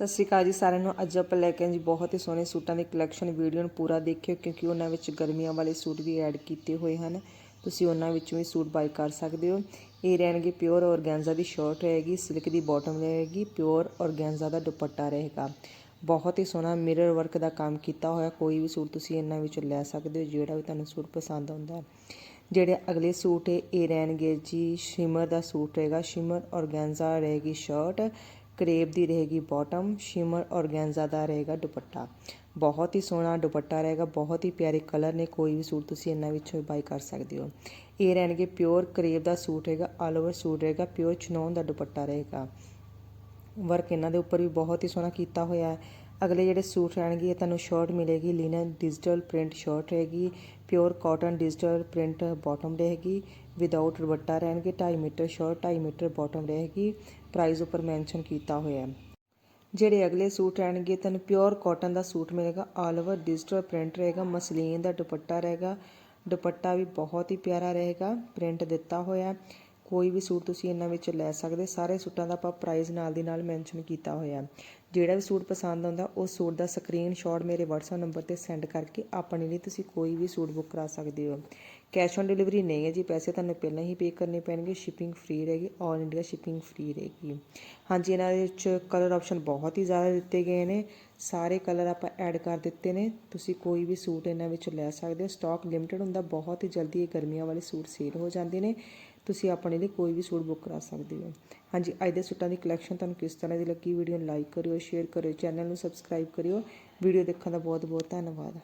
ਸਤਿ ਸ਼੍ਰੀ ਅਕਾਲ ਜੀ ਸਾਰਿਆਂ ਨੂੰ। ਅੱਜ ਆਪਾਂ ਲੈ ਕੇ ਆਏ ਜੀ ਬਹੁਤ ਹੀ ਸੋਹਣੇ ਸੂਟਾਂ ਦੀ ਕਲੈਕਸ਼ਨ ਵੀਡੀਓ ਨੂੰ ਪੂਰਾ ਦੇਖਿਓ ਕਿਉਂਕਿ ਉਹਨਾਂ ਵਿੱਚ ਗਰਮੀਆਂ ਵਾਲੇ ਸੂਟ ਵੀ ਐਡ ਕੀਤੇ ਹੋਏ ਹਨ। ਤੁਸੀਂ ਉਹਨਾਂ ਵਿੱਚੋਂ ਵੀ ਸੂਟ ਬਾਈ ਕਰ ਸਕਦੇ ਹੋ। ਇਹ ਰਹਿਣਗੇ ਪਿਓਰ ਔਰਗੈਂਜ਼ਾ ਦੀ ਸ਼ਰਟ ਰਹੇਗੀ ਸਿਲਕ ਦੀ ਬਾਟਮ ਰਹੇਗੀ ਪਿਓਰ ਔਰਗੈਂਜ਼ਾ ਦਾ ਦੁਪੱਟਾ ਰਹੇਗਾ। ਬਹੁਤ ਹੀ ਸੋਹਣਾ ਮਿਰਰ ਵਰਕ ਦਾ ਕੰਮ ਕੀਤਾ ਹੋਇਆ। ਕੋਈ ਵੀ ਸੂਟ ਤੁਸੀਂ ਇਹਨਾਂ ਵਿੱਚੋਂ ਲੈ ਸਕਦੇ ਹੋ, ਜਿਹੜਾ ਵੀ ਤੁਹਾਨੂੰ ਸੂਟ ਪਸੰਦ ਆਉਂਦਾ ਹੈ। ਜਿਹੜੇ ਅਗਲੇ ਸੂਟ ਹੈ, ਇਹ ਰਹਿਣਗੇ ਜੀ ਸ਼ਿਮਰ ਦਾ ਸੂਟ ਰਹੇਗਾ ਸ਼ਿਮਰ ਔਰਗੈਂਜ਼ਾ ਰਹੇਗੀ ਸ਼ਰਟ ਕਰੇਬ ਦੀ ਰਹੇਗੀ ਬਾਟਮ, ਸ਼ਿਮਰ ਔਰਗੈਂਜ਼ਾ ਦਾ ਰਹੇਗਾ ਦੁਪੱਟਾ। ਬਹੁਤ ਹੀ ਸੋਹਣਾ ਦੁਪੱਟਾ ਰਹੇਗਾ, ਬਹੁਤ ਹੀ ਪਿਆਰੇ ਕਲਰ ਨੇ, ਕੋਈ ਵੀ ਸੂਟ ਤੁਸੀਂ ਇਹਨਾਂ ਵਿੱਚੋਂ ਬਾਈ ਕਰ ਸਕਦੇ ਹੋ। ਇਹ ਰਹਿਣਗੇ ਪਿਓਰ ਕਰੇਬ ਦਾ ਸੂਟ ਹੈਗਾ ਆਲ ਓਵਰ ਸੂਟ ਰਹੇਗਾ, ਪਿਓਰ ਚਨੌਨ ਦਾ ਦੁਪੱਟਾ ਰਹੇਗਾ। ਵਰਕ ਇਹਨਾਂ ਦੇ ਉੱਪਰ ਵੀ ਬਹੁਤ ਹੀ ਸੋਹਣਾ ਕੀਤਾ ਹੋਇਆ ਹੈ। ਅਗਲੇ ਜਿਹੜੇ ਸੂਟ ਰਹਿਣਗੇ, ਇਹ ਤੁਹਾਨੂੰ ਸ਼ਰਟ ਮਿਲੇਗੀ, ਲਿਨਨ ਡਿਜੀਟਲ ਪ੍ਰਿੰਟ ਸ਼ਰਟ ਰਹੇਗੀ, pure cotton digital print bottom ਰਹੇਗੀ ਵਿਦਆਊਟ ਦੁਪੱਟਾ ਰਹਿਣਗੇ 2.5 ਮੀਟਰ ਸ਼ਰਟ 2.5 ਮੀਟਰ ਬਾਟਮ ਰਹੇਗੀ ਪ੍ਰਾਈਸ ਉੱਪਰ ਮੈਂਸ਼ਨ ਕੀਤਾ ਹੋਇਆ ਹੈ। ਜਿਹੜੇ ਅਗਲੇ ਸੂਟ ਰਹਿਣਗੇ, ਤੁਹਾਨੂੰ ਪਿਓਰ ਕਾਟਨ ਦਾ ਸੂਟ ਮਿਲੇਗਾ ਆਲ ਓਵਰ ਡਿਜੀਟਲ ਪ੍ਰਿੰਟ ਰਹੇਗਾ, ਮਸਲੀਨ ਦਾ ਦੁਪੱਟਾ ਰਹੇਗਾ, ਦੁਪੱਟਾ ਵੀ ਬਹੁਤ ਹੀ ਪਿਆਰਾ ਰਹੇਗਾ ਪ੍ਰਿੰਟ ਦਿੱਤਾ ਹੋਇਆ ਕੋਈ ਵੀ ਸੂਟ ਤੁਸੀਂ ਇਹਨਾਂ ਵਿੱਚ ਲੈ ਸਕਦੇ, ਸਾਰੇ ਸੂਟਾਂ ਦਾ ਆਪਾਂ ਪ੍ਰਾਈਸ ਨਾਲ ਦੀ ਨਾਲ ਮੈਂਸ਼ਨ ਕੀਤਾ ਹੋਇਆ। ਜਿਹੜਾ ਵੀ ਸੂਟ ਪਸੰਦ ਆਉਂਦਾ ਉਸ ਸੂਟ ਦਾ ਸਕਰੀਨਸ਼ਾਟ ਮੇਰੇ WhatsApp ਨੰਬਰ ਤੇ ਸੈਂਡ ਕਰਕੇ ਆਪਣੇ ਲਈ ਤੁਸੀਂ ਕੋਈ ਵੀ ਸੂਟ ਬੁੱਕ ਕਰਾ ਸਕਦੇ ਹੋ। ਕੈਸ਼ ਔਨ ਡਿਲੀਵਰੀ ਨਹੀਂ ਹੈ ਜੀ, ਪੈਸੇ ਤੁਹਾਨੂੰ ਪਹਿਲਾਂ ਹੀ ਪੇ ਕਰਨੇ ਪੈਣਗੇ ਸ਼ਿਪਿੰਗ ਫ੍ਰੀ ਰਹੇਗੀ ਆਲ ਇੰਡੀਆ ਸ਼ਿਪਿੰਗ ਫ੍ਰੀ ਰਹੇਗੀ। ਹਾਂਜੀ, ਇਹਨਾਂ ਦੇ ਵਿੱਚ ਕਲਰ ਆਪਸ਼ਨ ਬਹੁਤ ਹੀ ਜ਼ਿਆਦਾ ਦਿੱਤੇ ਗਏ ਨੇ, ਸਾਰੇ ਕਲਰ ਆਪਾਂ ਐਡ ਕਰ ਦਿੱਤੇ ਨੇ, ਤੁਸੀਂ ਕੋਈ ਵੀ ਸੂਟ ਇਹਨਾਂ ਵਿੱਚ ਲੈ ਸਕਦੇ ਹੋ। ਸਟਾਕ ਲਿਮਟਿਡ ਹੁੰਦਾ, ਬਹੁਤ ਹੀ ਜਲਦੀ ਇਹ ਗਰਮੀਆਂ ਵਾਲੇ ਸੂਟ ਸੇਲ ਹੋ ਜਾਂਦੇ ਨੇ। ਤੁਸੀਂ ਆਪਣੇ ਲਈ ਕੋਈ ਵੀ ਸੂਟ ਬੁੱਕ ਕਰਾ ਸਕਦੇ ਹੋ। ਹਾਂਜੀ, ਅੱਜ ਦੇ ਸੂਟਾਂ ਦੀ ਕਲੈਕਸ਼ਨ ਤੁਹਾਨੂੰ ਕਿਸ ਤਰ੍ਹਾਂ ਦੀ ਲੱਗੀ? ਵੀਡੀਓ ਨੂੰ ਲਾਈਕ ਕਰਿਓ ਸ਼ੇਅਰ ਕਰਿਓ ਚੈਨਲ ਨੂੰ ਸਬਸਕ੍ਰਾਈਬ ਕਰਿਓ। ਵੀਡੀਓ ਦੇਖਣ ਦਾ ਬਹੁਤ ਬਹੁਤ ਧੰਨਵਾਦ।